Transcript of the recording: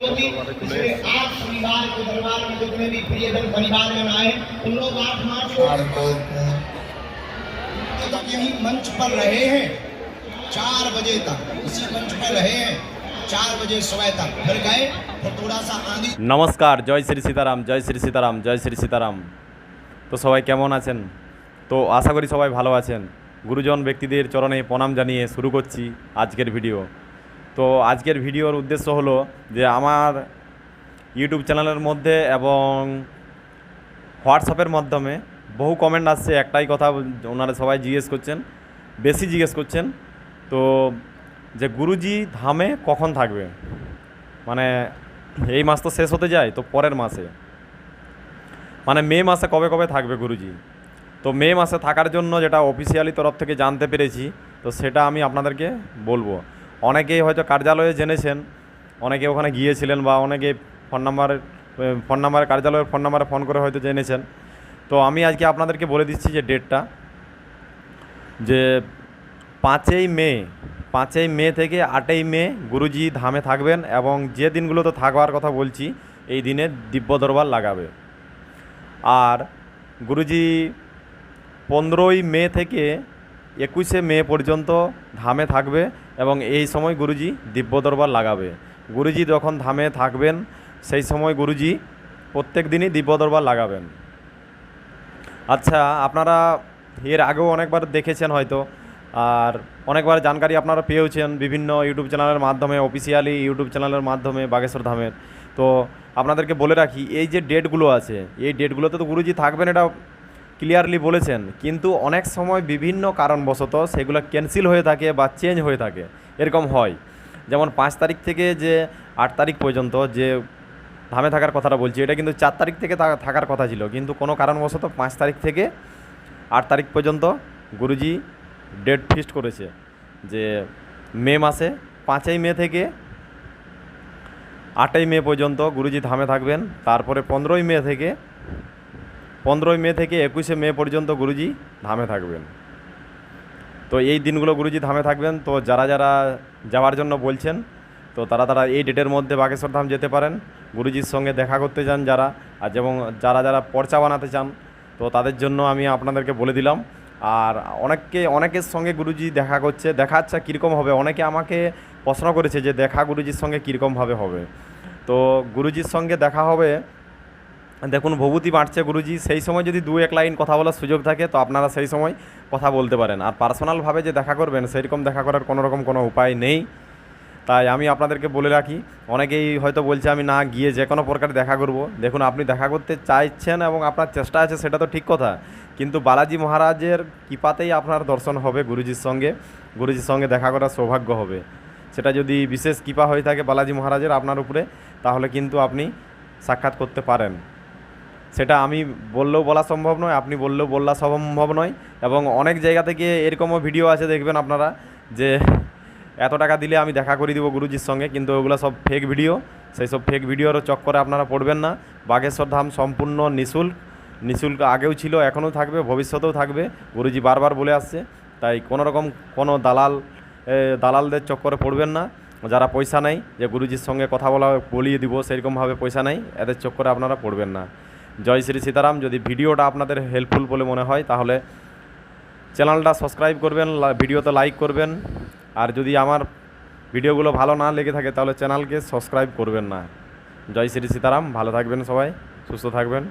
इसलिए आप परिवार के दरबार में जितने भी प्रियजन परिवार में आए उन लोग आठ मार्च को तक यही मंच पर रहे हैं चार बजे तक इसी मंच पर रहे हैं चार बजे सुबह तक फिर गए फिर थोड़ा सा आंधी নমস্কার জয় শ্রী সীতারাম জয় শ্রী সীতারাম জয় শ্রী সীতারাম তো সবাই কেমন আছেন তো আশা করি সবাই ভালো আছেন গুরুজন ব্যক্তিদের চরণে প্রণাম জানিয়ে শুরু করছি আজকের ভিডিও তো আজকের ভিডিওর উদ্দেশ্য হলো যে আমার ইউটিউব চ্যানেলের মধ্যে এবং হোয়াটসঅ্যাপের মাধ্যমে বহু কমেন্ট আসছে, একটাই কথা ওনারা সবাই জিজ্ঞেস করছেন, বেশি জিজ্ঞেস করছেন, তো যে গুরুজি ধামে কখন থাকবে? মানে এই মাস তো শেষ হতে যায়, তো পরের মাসে। মানে মে মাসে কবে কবে থাকবে গুরুজি? তো মে মাসে থাকার জন্য যেটা অফিসিয়ালি তরফ থেকে জানতে পেরেছি, তো সেটা আমি আপনাদেরকে বলব। অনেকেই হয়তো কার্যালয়ে জেনেছেন, অনেকে ওখানে গিয়েছিলেন বা অনেকে ফোন নাম্বার ফোন নাম্বারে, কার্যালয়ের ফোন নাম্বারে ফোন করে হয়তো জেনেছেন। তো আমি আজকে আপনাদেরকে বলে দিচ্ছি যে ডেটটা, যে পাঁচই মে পাঁচই মে থেকে আটই মে গুরুজি ধামে থাকবেন এবং যে দিনগুলো তো থাকবার কথা বলছি, এই দিনে দিব্য দরবার লাগাবে। আর গুরুজি পনেরোই মে থেকে একুশে মে পর্যন্ত ধামে থাকবে এবং এই সময় গুরুজি দিব্য দরবার লাগাবে। গুরুজি যখন ধামে থাকবেন, সেই সময় গুরুজি প্রত্যেক দিনই দিব্য দরবার লাগাবেন। আচ্ছা আপনারা এর আগেও অনেকবার দেখেছেন হয়তো, আর অনেকবার জানকারি আপনারা পেয়েওছেন বিভিন্ন ইউটিউব চ্যানেলের মাধ্যমে, অফিসিয়ালি ইউটিউব চ্যানেলের মাধ্যমে বাগেশ্বর ধামের। তো আপনাদেরকে বলে রাখি, এই যে ডেটগুলো আছে, এই ডেটগুলোতে তো গুরুজি থাকবেন, এটা ক্লিয়ারলি বলেছেন, কিন্তু অনেক সময় বিভিন্ন কারণবশত সেগুলো ক্যান্সেল হয়ে থাকে বা চেঞ্জ হয়ে থাকে। এরকম হয়। যেমন পাঁচ তারিখ থেকে যে আট তারিখ পর্যন্ত যে ধামে থাকার কথাটা বলছি, এটা কিন্তু চার তারিখ থেকে থাকার কথা ছিল। কিন্তু কোনো কারণবশত পাঁচ তারিখ থেকে আট তারিখ পর্যন্ত গুরুজি ডেট ফিক্সড করেছে যে মে মাসে পাঁচই মে থেকে আটই মে পর্যন্ত গুরুজি ধামে থাকবেন। তারপরে পনেরোই মে থেকে পনেরোই মে থেকে একুশে মে পর্যন্ত গুরুজি ধামে থাকবেন। তো এই দিনগুলো গুরুজি ধামে থাকবেন। তো যারা যারা যাওয়ার জন্য বলছেন, তো তারা তারা এই ডেটের মধ্যে বাগেশ্বর ধাম যেতে পারেন। গুরুজির সঙ্গে দেখা করতে চান যারা, আর যেমন যারা যারা পর্চা বানাতে চান, তো তাদের জন্য আমি আপনাদেরকে বলে দিলাম। আর অনেককে, অনেকের সঙ্গে গুরুজি দেখা করছে, দেখা আচ্ছা কীরকম হবে? অনেকে আমাকে প্রশ্ন করেছে যে দেখা গুরুজির সঙ্গে কীরকমভাবে হবে। তো গুরুজির সঙ্গে দেখা হবে দেখুন, ভবুতি বাঁটছে গুরুজি, সেই সময় যদি দু এক লাইন কথা বলার সুযোগ থাকে, তো আপনারা সেই সময় কথা বলতে পারেন। আর পার্সোনালভাবে যে দেখা করবেন সেরকম দেখা করার কোনো রকম কোনো উপায় নেই। তাই আমি আপনাদেরকে বলে রাখি, অনেকেই হয়তো বলছে, আমি না গিয়ে যে কোনো প্রকার দেখা করব। দেখুন, আপনি দেখা করতে চাইছেন এবং আপনার চেষ্টা আছে, সেটা তো ঠিক কথা। কিন্তু বালাজি মহারাজের কৃপাতেই আপনার দর্শন হবে গুরুজির সঙ্গে। গুরুজির সঙ্গে দেখা করার সৌভাগ্য হবে। সেটা যদি বিশেষ কৃপা হয়ে থাকে বালাজি মহারাজের আপনার উপরে, তাহলে কিন্তু আপনি সাক্ষাৎ করতে পারেন। সেটা আমি বললেও বলা সম্ভব নয়, আপনি বললেও বলা সম্ভব নয় এবং অনেক জায়গা থেকে এরকমও ভিডিও আছে দেখবেন আপনারা যে এত টাকা দিলে আমি দেখা করে দিব গুরুজির সঙ্গে, কিন্তু ওগুলো সব ফেক ভিডিও সেই সব ফেক ভিডিওর চক্করে আপনারা পড়বেন না। বাগেশ্বর ধাম সম্পূর্ণ নিঃশুল্ক নিঃশুল্ক আগেও ছিল, এখনও থাকবে, ভবিষ্যতেও থাকবে, গুরুজি বারবার বলে আসছে, তাই কোনো রকম কোনো দালাল দালালদের চক্করে পড়বেন না। যারা পয়সা নেই যে গুরুজির সঙ্গে কথা বলা বলিয়ে দিব, সেরকমভাবে পয়সা নেই, এদের চক্করে আপনারা পড়বেন না। জয় শ্রী সীতারাম। যদি ভিডিওটা আপনাদের হেল্পফুল বলে মনে হয়, তাহলে চ্যানেলটা সাবস্ক্রাইব করবেন ভিডিওতে লাইক করবেন। আর যদি আমার ভিডিওগুলো ভালো না লেগে থাকে, তাহলে চ্যানেলকে সাবস্ক্রাইব করবেন না। জয় শ্রী সীতারাম, ভালো থাকবেন সবাই, সুস্থ থাকবেন।